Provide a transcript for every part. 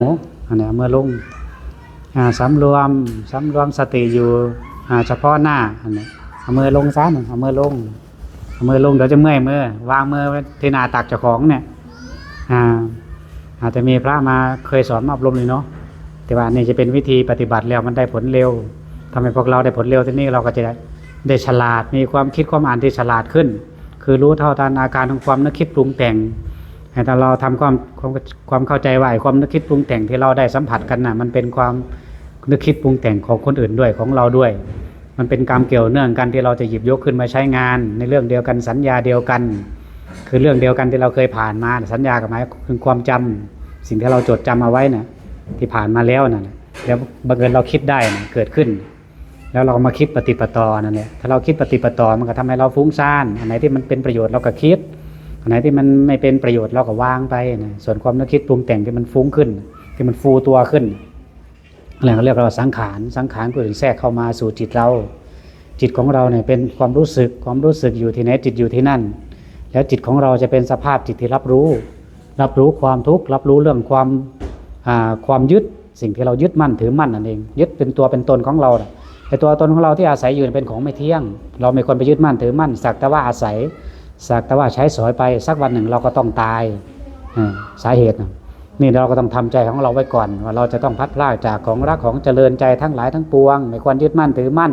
โอ้อันนี้เมื่อลงอ่าสำรวมสำรวมสติอยู่เฉพาะหน้าอันนี้เอามือลงซะหนึ่งเอามือลงเอามือลงเดี๋ยวจะเมื่อยมือวางมือที่หน้าตักเจ้าของเนี่ยอ่าอาจจะมีพระมาเคยสอนอบรมเลยเนาะแต่ว่านี่จะเป็นวิธีปฏิบัติแล้วมันได้ผลเร็วทำให้พวกเราได้ผลเร็วที่นี่เราก็จะได้ได้ฉลาดมีความคิดความอ่านที่ฉลาดขึ้น คือรู้เท่าทันอาการของความนึกคิดปรุงแต่ง ให้ถ้าเราทำความความความเข้าใจว่าไอ้ความนึกคิดปรุงแต่งที่เราได้สัมผัสกันน่ะ มันเป็นความนึกคิดปรุงแต่งของคนอื่นด้วยของเราด้วย มันเป็นกรรมเกี่ยวเนื่องกันที่เราจะหยิบยกขึ้นมาใช้งาน ในเรื่องเดียวกันสัญญาเดียวกัน คือเรื่องเดียวกันที่เราเคยผ่านมาสัญญากับหมายคือความจำสิ่งที่เราจดจำเอาไว้น่ะที่ผ่านมาแล้วน่ะแล้วบังเอิญเราคิดได้น่ะเกิดขึ้น แล้วเรามาคิดปฏิปต่อนั่นแหละถ้าเราคิดปฏิปต่อมันก็ทำให้เราฟุ้งซ่านอันไหนที่มันเป็นประโยชน์เราก็คิด ไหนที่มันไม่เป็นประโยชน์เราก็วางไปนะส่วนความนึกคิดปรุงแต่งที่มันฟุ้งขึ้น ที่มันฟูตัวขึ้นอะไรเขาเรียกเราสังขารสังขารก็ถึงแทรกเข้ามาสู่จิตเรา จิตของเราเนี่ยเป็นความรู้สึกความรู้สึกอยู่ที่ไหนจิตอยู่ที่นั่น แล้วจิตของเราจะเป็นสภาพจิตที่รับรู้ รับรู้ความทุกข์รับรู้เรื่องความความยึดสิ่งที่เรายึดมั่นถือมั่นนั่นเองยึดเป็นตัวเป็นตนของเราน่ะไอ้ตัวตนของเราที่อาศัยอยู่เป็นของไม่เที่ยง เราไม่ควรไปยึดมั่นถือมั่นสักแต่ว่าอาศัย สักแต่ว่าใช้สอยไปสักวันหนึ่งเราก็ต้องตายสาเหตุนี่เราก็ต้องทำใจของเราไว้ก่อนว่าเราจะต้องพัดพลากจากของรักของเจริญใจทั้งหลายทั้งปวงไม่ควรยึดมั่นถือมั่น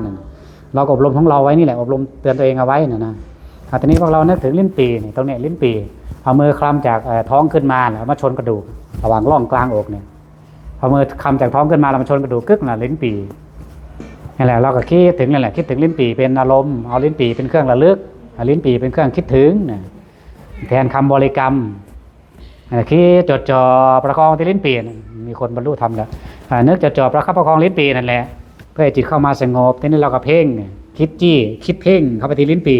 เราก็อบรมของเราไว้นี่แหละอบรมเตือนตัวเองเอาไว้นะนะอาทีนี้พวกเรานึกถึงลิ้นปีนี่ตรงนี้ลิ้นปีเอามือคลำจากท้องขึ้นมาแล้วมาชนกระดูกระหว่างร่องกลางอกเนี่ยเอามือคลำจากท้องขึ้นมาแล้วมาชนกระดูกกึกน่ะลิ้นปีนี่แหละเราก็คิดถึงนี่แหละคิดถึงลิ้นปีเป็นอารมณ์เอาลิ้นปีเป็นเครื่องระลึก ลิ้นปีเป็นเครื่องคิดถึงนะแทนคำบริกรรมคิดจดจ่อประคองที่ลิ้นปีมีคนบรรลุธรรมแล้วนึกจดจ่อประคับประคองลิ้นปีนั่นแหละเพื่อจิตเข้ามาสงบทีนี้เราก็เพ่งคิดจี้คิดเพ่งเข้าไปที่ลิ้นปี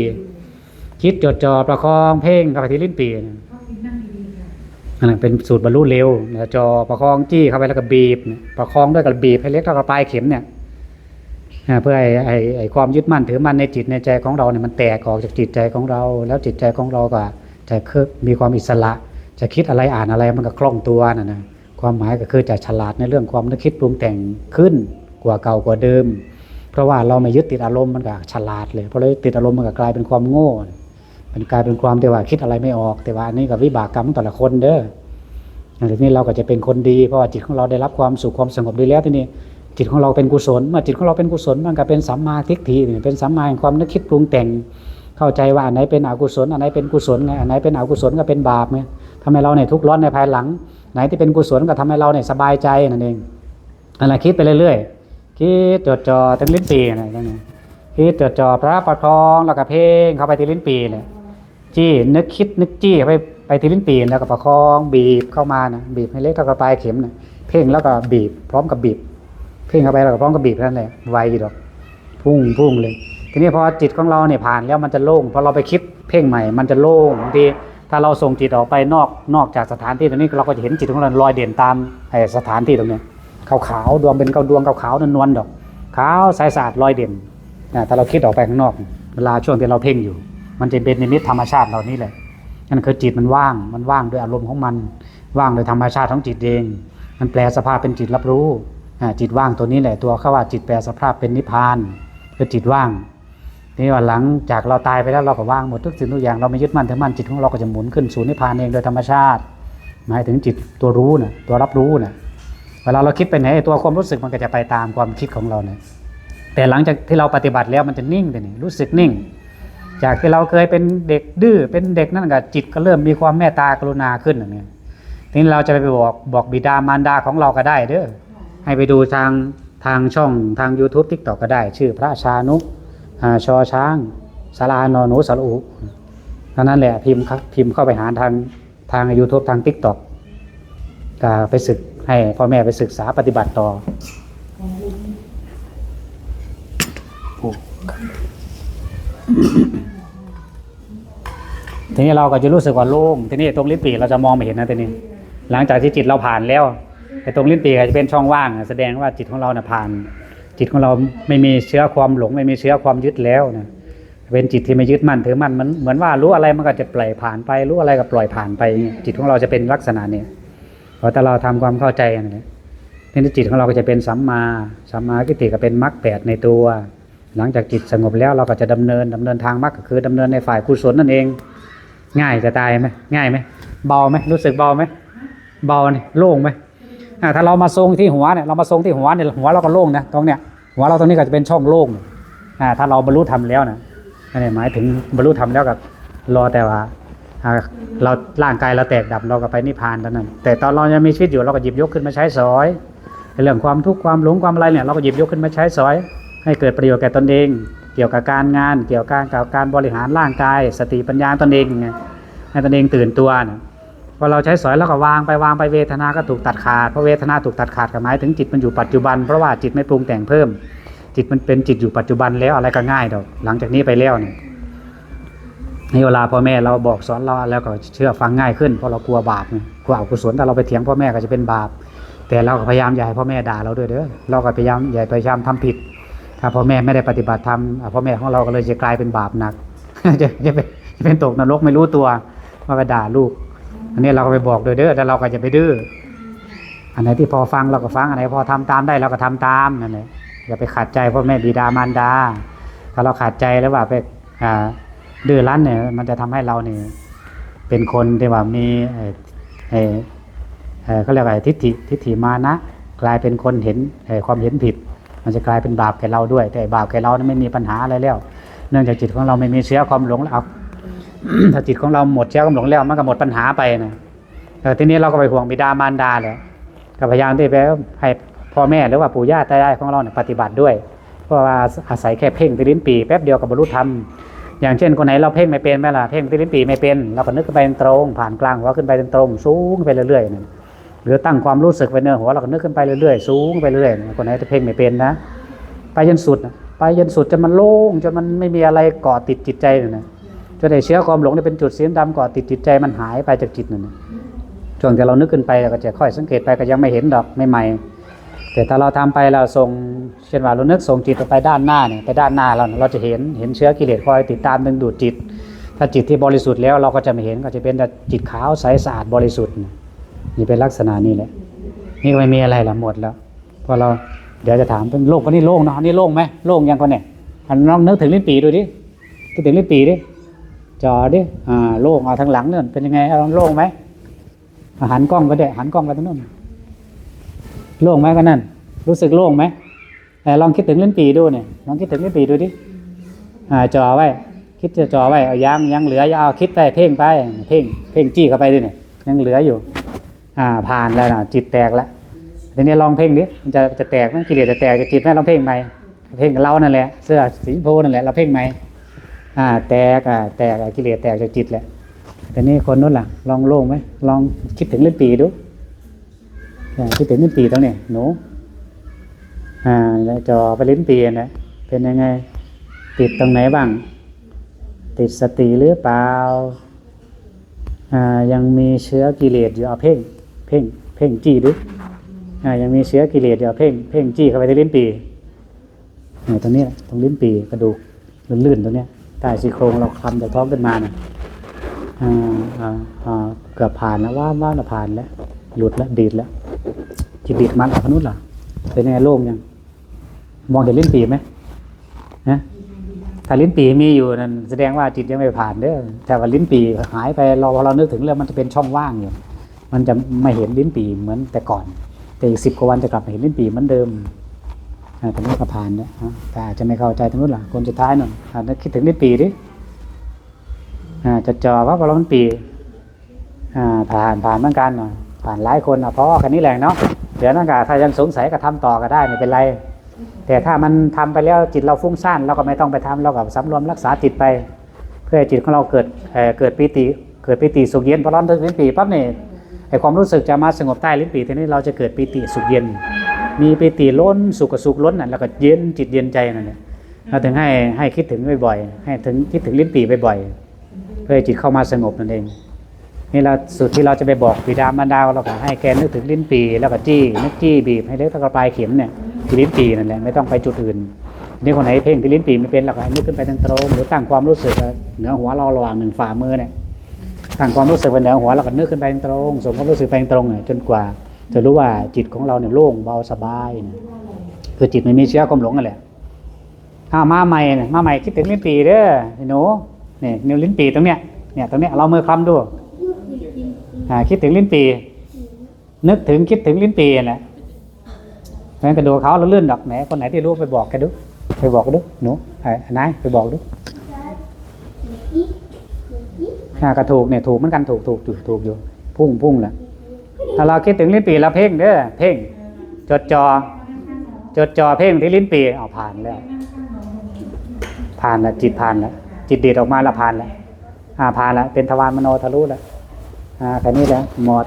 คิดจดจ่อประคองเพ่งเข้าไปที่ลิ้นปีนะอันนั้นเป็นสูตรบรรลุเร็วจอประคองจี้เข้าไปแล้วก็บีบ ประคองด้วยกับบีบให้เล็กเท่ากับปลายเข็มเนี่ย เพื่อให้ไอ้ไอ้ความยึดมั่นถือมั่นในจิตในใจของเราเนี่ยมันแตกออกจากจิตใจของเรา แล้วจิตใจของเราก็จะคือมีความอิสระ จะคิดอะไรอ่านอะไรมันก็คล่องตัวนะนะความหมายก็คือจะฉลาดในเรื่องความนึกคิดปรุงแต่งขึ้นกว่าเก่ากว่าเดิม เพราะว่าเราไม่ยึดติดอารมณ์มันก็ฉลาดเลยเพราะเรายึดติดอารมณ์มันก็กลายเป็นความโง่เป็นกลายเป็นความที่ว่าคิดอะไรไม่ออก แต่ว่าอันนี้กับวิบากกรรมของแต่ละคนเด้ออันนี้เราก็จะเป็นคนดีเพราะว่าจิตของเราได้รับความสุขความสงบดีแล้วทีนี้ จิตของเราเป็นกุศล เมื่อจิตของเราเป็นกุศลมันก็เป็นสัมมาทิฏฐิเป็นสัมมาแห่งความนึกคิดปรุงแต่ง เข้าใจว่าอันไหนเป็นอกุศลอันไหนเป็นกุศลไงอันไหนเป็นอกุศลก็เป็นบาปไงทำให้เราเนี่ยทุกข์ร้อนในภายหลัง ไหนที่เป็นกุศลก็ทำให้เราเนี่ยสบายใจนั่นเองอะไรคิดไปเรื่อยๆคิดจดจ่อถึงลิ้นปีนะนั่นเองคิดจดจ่อพระประคองแล้วก็เพ่งเข้าไปที่ลิ้นปีเลยจี้นึกคิดนึกจี้ไปไปที่ลิ้นปีแล้วก็ประคองบีบเข้ามานะบีบให้เล็กเท่ากับปลายเข็มนะเพ่งแล้วก็บีบพร้อมกับบีบ เพ่งเข้าไปแล้วก็พร้อมกับบีบนั่นแหละไวอยู่ดอก พุ่งพุ่งเลย ทีนี้พอจิตของเราเนี่ยผ่านแล้วมันจะโล่งพอเราไปคิดเพ่งใหม่ มันจะโล่งบางทีถ้าเราส่งจิตออกไปนอกนอกจากสถานที่ตรงนี้เราก็จะเห็นจิตของเราลอยเด่นตามสถานที่ตรงนี้ขาวขาวๆดวงเป็นเกาดวงขาวขาวๆนวลๆดอกขาวใสสะอาดลอยเด่นนะถ้าเราคิดออกไปข้างนอก เวลาช่วงที่เราเพ่งอยู่ มันจะเป็นนิมิตธรรมชาติเหล่านี้แหละนั่นคือจิตมันว่างมันว่างด้วยอารมณ์ของมัน ว่างโดยธรรมชาติของจิตเอง มันแปลสภาพเป็นจิตรับรู้ จิตว่างตัวนี้แหละตัวเขาว่าจิตแปลสภาพเป็นนิพพานคือจิตว่างนี่ว่าหลังจากเราตายไปแล้วเราก็ว่างหมดทุกสิ่งทุกอย่างเราไม่ยึดมั่นถือมั่นจิตของเราก็จะหมุนขึ้นสู่นิพพานเองโดยธรรมชาติ หมายถึงจิตตัวรู้นะตัวรับรู้นะเวลาเราคิดไปไหนไอ้ตัวความรู้สึกมันก็จะไปตามความคิดของเราเนี่ยแต่หลังจากที่เราปฏิบัติแล้วมันจะนิ่งไปนี่รู้สึกนิ่ง จากที่เราเคยเป็นเด็กดื้อเป็นเด็กนั่นก็จิตก็เริ่มมีความเมตตากรุณาขึ้นอย่างนี้ทีนี้เราจะไปบอกบอกบิดามารดาของเราก็ได้เด้อ ให้ไปดูทางทางช่องทาง YouTube TikTok ก็ได้ ชื่อพระชานุอ่าชอช้างสารานอนหนูสารุเท่านั้นแหละพิมพ์พิมพ์เข้าไปหาทางทาง YouTube ทาง TikTok ก็ไปศึกให้พ่อแม่ไปศึกษาปฏิบัติต่อทีนี้เราก็จะรู้สึกว่าโล่งทีนี้ตรงลิ้นปีเราจะมองไม่เห็นนะทีนี้ หลังจากที่จิตเราผ่านแล้ว ไอ้ตรงลิ้นปีกอาจจะเป็นช่องว่าง แสดงว่าจิตของเราเนี่ยผ่าน จิตของเราไม่มีเชื้อความหลง ไม่มีเชื้อความยึดแล้วนะเป็นจิตที่ไม่ยึดมั่นถือมั่นมันเหมือนว่ารู้อะไรมันก็จะปล่อยผ่านไป รู้อะไรก็ปล่อยผ่านไป จิตของเราจะเป็นลักษณะนี้พอแต่เราทำความเข้าใจนั่ทีนี้จิตของเราก็จะเป็นสัมมาสัมมากิติก็เป็นมรรคแปดในตัว หลังจากจิตสงบแล้วเราก็จะดำเนินดำเนินทางมรรคก็คือดำเนินในฝ่ายกุศลนั่นเอง ง่ายจะตายไหมง่ายไหมเบาไหมรู้สึกเบาไหมเบาเนี่ยโล่งไหม ถ้าเรามาทรงที่หัวเนี่ยเรามาทรงที่หัวเนี่ยหัวเราก็โล่งนะตรงเนี้ยหัวเราตรงนี้ก็จะเป็นช่องโล่งอ่าถ้าเราบรรลุธรรมแล้วนะนนี้หมายถึงบรรลุธรรมแล้วกับรอแต่ว่าอ่าเราร่างกายเราแตกดับเราก็ไปนิพพานเท่านั้น แต่ตอนเรายังมีชีวิตอยู่เราก็หยิบยกขึ้นมาใช้สอยเรื่องความทุกข์ความหลงความอะไรเนี่ยเราก็หยิบยกขึ้นมาใช้สอย ให้เกิดประโยชน์แก่ตนเอง เกี่ยวกับการงาน เกี่ยวกับการกับการบริหารร่างกาย สติปัญญาตนเองไงให้ตนเองตื่นตัวนะ พอเราใช้สอยแล้วก็วางไปวางไปเวทนาก็ถูกตัดขาดเพราะเวทนาถูกตัดขาดก็หมายถึงจิตมันอยู่ปัจจุบันเพราะว่าจิตไม่ปรุงแต่งเพิ่ม จิตมันเป็นจิตอยู่ปัจจุบันแล้วอะไรก็ง่ายดอกหลังจากนี้ไปแล้วเนี่ยนี่เวลาพ่อแม่เราบอกสอนเราแล้วก็เชื่อฟังง่ายขึ้นเพราะเรากลัวบาปกลัวอกุศลแต่เราไปเถียงพ่อแม่ก็จะเป็นบาป แต่เราก็พยายามอย่าให้พ่อแม่ด่าเราด้วยเด้อเราก็พยายามอย่าพยายามทำผิด ถ้าพ่อแม่ไม่ได้ปฏิบัติธรรมพ่อแม่ของเราก็เลยจะกลายเป็นบาปหนักจะจะเป็นจะเป็นตกนรกไม่รู้ตัวว่าไปด่าลูก อันนี้เราก็ไปบอกโดยเด้อแต่เราก็จะไปดื้ออันไหนที่พอฟังเราก็ฟังอันไหนพอทำตามได้เราก็ทำตามนั่นแหละอย่าไปขัดใจพ่อแม่บิดามารดา ถ้าเราขัดใจแล้วว่าไปดื้อรั้นเนี่ย มันจะทำให้เราเนี่ยเป็นคนที่ว่ามีเออเอ่อเอ่อเขาเรียกว่าทิฏฐิทิฏฐิมานะ กลายเป็นคนเห็นความเห็นผิด มันจะกลายเป็นบาปแก่เราด้วย แต่บาปแก่เรานั้นไม่มีปัญหาอะไรแล้ว เนื่องจากจิตของเราไม่มีเชื้อความหลงแล้วเอา ถ้าจิตของเราหมดเชื้อความหลงแล้วมันก็หมดปัญหาไปนะเออทีนี้เราก็ไปห่วงบิดามารดาแหละก็พยายามที่ไปให้พ่อแม่หรือว่าปู่ย่าตายายของเราเนี่ยปฏิบัติด้วย เพราะว่าอาศัยแค่เพ่งที่ลิ้นปีแป๊บเดียวกับบรรลุธรรมอย่างเช่นคนไหนเราเพ่งไม่เป็นไหมล่ะเพ่งที่ลิ้นปีไม่เป็นเราก็นึกขึ้นไปตรง ผ่านกลางหัวขึ้นไปตรงสูงไปเรื่อยๆนั่นหรือตั้งความรู้สึกไปเนื้อหัวเราก็นึกขึ้นไปเรื่อยๆสูงไปเรื่อยๆคนไหนที่เพ่งไม่เป็นนะ ไปจนสุด ไปจนสุดจนมันโล่งจนมันไม่มีอะไรเกาะติดจิตใจเลยนะ จนได้เชื้อความหลงที่เป็นจุดสีดำเกาะติดจิตใจมันหายไปจากจิตนั่นช่วงที่เรานึกขึ้นไปเราก็จะค่อยสังเกตไปก็ยังไม่เห็นดอกไม่ใหม่ๆแต่ถ้าเราทำไปเราส่งเช่นว่าเรานึกส่งจิตไปด้านหน้าเนี่ยไปด้านหน้าเราเราจะเห็นเห็นเชื้อกิเลสคอยติดตามดึงดูดจิต ถ้าจิตที่บริสุทธิ์แล้วเราก็จะไม่เห็นก็จะเป็นแต่จิตขาวใสสะอาดบริสุทธิ์นี่เป็นลักษณะนี้แหละนี่ก็ไม่มีอะไรละหมดแล้วพอเราเดี๋ยวจะถามเป็นโล่งคนนี้โล่งเนาะนนี้โล่งไหมโล่งยังคนเนี่ยอันน้องนึกถึงลิ้นปีดูดิคิดถึงลิ้นปีดิ จอดิอ่าโล่งเอาทางหลังเนี่ยเป็นยังไงเอาโล่งไหมหันกล้องก็ได้หันกล้องไปทางนู้นโล่งไหมก็นั่น รู้สึกโล่งไหมแต่ลองคิดถึงลิ้นปีดูเนี่ยลองคิดถึงลิ้นปีดูดิอ่าจอไว้ คิดจะจอไว้เอายังยังเหลืออย่าเอาคิดไปเพ่งไปเพ่งเพ่งจี้เข้าไปดิเนี่ยยังเหลืออยู่ อ่าผ่านแล้วนะจิตแตกแล้วทีนี้ลองเพ่งดิมันจะจะแตกไหมกิเลสจะแตกจะจิตไหมลองเพ่งไหมเพ่งกับเรานั่นแหละเสื้อสีชมพูนั่นแหละเราเพ่งไหม อ่า แตกอ่าแตกกิเลสแตกจากจิตแหละแต่นี่คนนู้นล่ะ ลองโล่งไหมลองคิดถึงลิ้นปีดูคิดถึงลิ้นปีตรงนี้หนูอ่าแล้วจอไปลิ้นปีนะเป็นยังไง ติดตรงไหนบ้าง ติดสติหรือเปล่าอ่ายังมีเชื้อกิเลสอยู่เอาเพ่ง เพ่ง เพ่งจี้ดูอ่ายังมีเชื้อกิเลสอยู่เพ่ง เพ่งจี้เข้าไปที่ลิ้นปีเนี่ยตรงนี้ตรงลิ้นปีกระดูกลื่นๆตรงเนี้ย ใต้ซี่โครงเราคลำจากท้องขึ้นมาเน่ะอ่าอ่าอ่าเกือบผ่านแล้วว่าว่าผ่านแล้วหลุดแล้วดีดแล้วจิตดีดมันออกนุษย์เหรอเป็นยังไงโล่งยัง มองเห็นลิ้นปีไหมนะถ้าลิ้นปีมีอยู่นั่นแสดงว่าจิตยังไม่ผ่านเด้อแต่ว่าลิ้นปีหายไปเราเรานึกถึงแล้วมันจะเป็นช่องว่างอยู่ มันจะไม่เห็นลิ้นปีเหมือนแต่ก่อน แต่อีกสิบกว่าวันจะกลับมาเห็นลิ้นปีเหมือนเดิม อ่าตรงนี้ก็ผ่านเนี่ยแต่อาจจะไม่เข้าใจตรงนู้นล่ะคนสุดท้ายหน่อยอานึกคิดถึงลิ้ปีดิจะจอว่าพราลิ้นปีผ่านผ่านเหมือนกันอะผ่านหลายคนอะเพราะคันนี้แหละเนาะเดี๋ยวนั่นก็ถ้ายังสงสัยก็ทำต่อก็ได้ไม่เป็นไร แต่ถ้ามันทำไปแล้วจิตเราฟุ้งซ่านเราก็ไม่ต้องไปทำเราก็สำรวมรักษาจิตไป เพื่อจิตของเราเกิดเกิดปีติเกิดปีติสุขเย็นพอเราถึงลิ้นปีปั๊บเนี่ยไอความรู้สึกจะมาสงบใต้ลิ้นปีทีนี้เราจะเกิดปีติสุขเย็น มีปีติล้นสุขกับสุขล้นน่ะแล้วก็เย็นจิตเย็นใจนั่นแหละเราถึงให้ให้คิดถึงบ่อยๆให้ถึงคิดถึงลิ้นปีบ่อยๆเพื่อให้จิตเข้ามาสงบนั่นเองนี่เราสุดที่เราจะไปบอกบิดามารดาเราก็ให้แกนึกถึงลิ้นปีแล้วก็จี้นึกจี้บีบให้เล็กเท่ากับปลายเข็มเนี่ยที่ลิ้นปีนั่นแหละไม่ต้องไปจุดอื่นนี่คนไหนเพ่งที่ลิ้นปีไม่เป็นเราก็ให้นึกขึ้นไปทางตรงหรือตั้งความรู้สึกเหนือหัวเราระหว่างหนึ่งฝ่ามือเนี่ยตั้งความรู้สึกไว้เหนือหัวแล้วก็นึกขึ้นไปตรงส่งความรู้สึกไปตรงเนี่ยจนกว่า จะรู้ว่าจิตของเราเนี่ยโล่งเบาสบายนะคือจิตไม่มีเชื้อความหลงนั่นแหละถ้ามาใหม่เนี่ยมาใหม่คิดถึงลิ้นปีเด้อหนูเนี่ยนิ้วลิ้นปีตรงเนี้ยเนี่ยตรงเนี้ยเรามือคลำดูคิดถึงลิ้นปี นึกถึงคิดถึงลิ้นปีนั่นแหละเพราะฉะนั้นกระดูเขาเราเลื่อนดอกแหมคนไหนที่รู้ไปบอกแกดูไปบอกแกดูหนูไอ้นายไปบอกดูกระถูกเนี่ยถูกเหมือนกันถูกถูกถูกถูกอยู่พุ่งพุ่งแหละ ถ้าเราคิดถึงลิ้นปีเราเพ่งเด้อเพ่ง จดจอ จดจอเพ่งที่ลิ้นปีเอาผ่านแล้ว ผ่านแล้วจิตผ่านแล้วจิตดีดออกมาแล้วผ่านแล้วอ่าผ่านแล้วเป็นทวารมโนทะลุแล้วอ่าแค่นี้แหละหมด